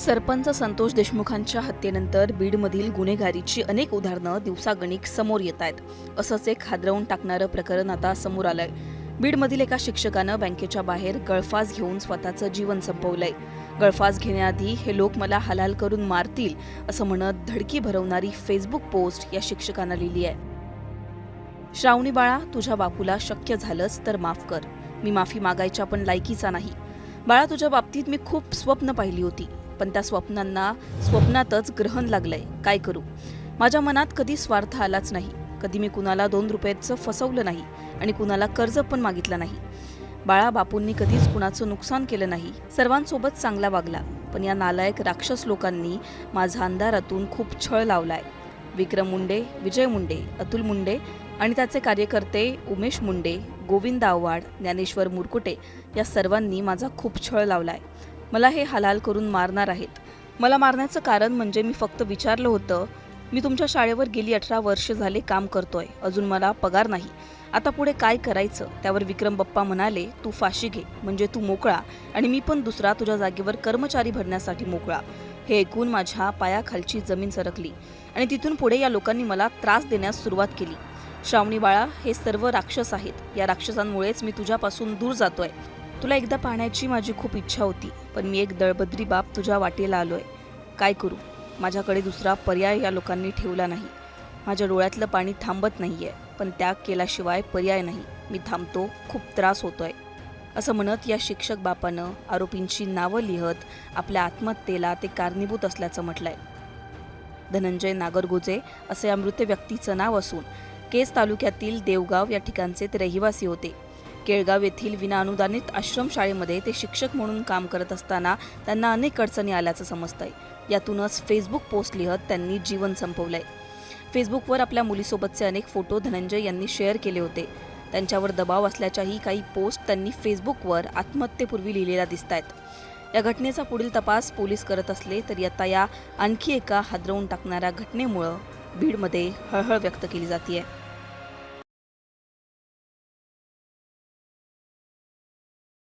सरपंच संतोष देशमुखांच्या हत्येनंतर बीडमधील गुन्हेगारीची अनेक उदाहरणं दिवसागणिक समोर येत आहेत. असंच एक हादरवून टाकणारं प्रकरण आता समोर आलंय. बीडमधील एका शिक्षकानं बँकेच्या बाहेर गळफास घेऊन स्वतःचं जीवन संपवलंय. गळफास घेण्याआधी हे लोक मला हलाल करून मारतील असं म्हणत धडकी भरवणारी फेसबुक पोस्ट या शिक्षकानं लिहिली आहे. श्रावणी बाळा तुझ्या बापूला शक्य झालंच तर माफ कर. मी माफी मागायच्या पण लायकीचा नाही. बाळा तुझ्या बाबतीत मी खूप स्वप्न पाहिली होती. पण त्या स्वप्नांना स्वप्नातच ग्रहण लागलंय. काय करू? माझ्या मनात कधी स्वार्थ आलाच नाही. कधी मी कुणाला दोन रुपयाचं फसवलं नाही आणि कुणाला कर्ज पण मागितलं नाही. बाळा बापूंनी कधीच कुणाचं नुकसान केलं नाही. सर्वांसोबत चांगला वागला पण या नालायक राक्षस लोकांनी माझा अंधारातून खूप छळ लावलाय. विक्रम मुंडे विजय मुंडे अतुल मुंडे आणि त्याचे कार्यकर्ते उमेश मुंडे गोविंद आव्हाड ज्ञानेश्वर मुरकुटे या सर्वांनी माझा खूप छळ लावलाय. मला हे हलाल करून मारणार आहेत. मला मारण्याचं कारण म्हणजे मी फक्त विचारलं होतं मी तुमच्या शाळेवर गेली अठरा वर्ष झाले काम करतोय अजून मला पगार नाही. आता पुढे काय करायचं? त्यावर विक्रम बाप्पा म्हणाले तू फाशी घे म्हणजे तू मोकळा आणि मी पण दुसरा तुझ्या जागेवर कर्मचारी भरण्यासाठी मोकळा. हे ऐकून माझ्या पायाखालची जमीन सरकली आणि तिथून पुढे या लोकांनी मला त्रास देण्यास सुरुवात केली. श्रावणी बाळा हे सर्व राक्षस आहेत. या राक्षसांमुळेच मी तुझ्यापासून दूर जातोय. तुला एकदा पाहण्याची माझी खूप इच्छा होती पण मी एक दळबद्री बाप तुझ्या वाटेला आलो आहे काय करू? माझ्याकडे दुसरा पर्याय या लोकांनी ठेवला नाही. माझ्या डोळ्यातलं पाणी थांबत नाही आहे पण त्याग केल्याशिवाय पर्याय नाही. मी थांबतो खूप त्रास होतो आहे असं म्हणत या शिक्षक बापानं आरोपींची नावं लिहत आपल्या आत्महत्येला ते कारणीभूत असल्याचं म्हटलंय. धनंजय नागरगोजे असे या मृत व्यक्तीचं नाव असून केस तालुक्यातील देवगाव या ठिकाणचे ते रहिवासी होते. केळगाव येथील विनाअनुदानित आश्रमशाळेमध्ये ते शिक्षक म्हणून काम करत असताना त्यांना अनेक अडचणी आल्याचं समजतंय. यातूनच फेसबुक पोस्ट लिहत त्यांनी जीवन संपवलंय. फेसबुकवर आपल्या मुलीसोबतचे अनेक फोटो धनंजय यांनी शेअर केले होते. त्यांच्यावर दबाव असल्याच्याही काही पोस्ट त्यांनी फेसबुकवर आत्महत्येपूर्वी लिहिलेल्या दिसत आहेत या घटनेचा पुढील तपास पोलीस करत असले तरी आता या आणखी एका हादरवून टाकणाऱ्या घटनेमुळं बीडमध्ये हळहळ व्यक्त केली जाते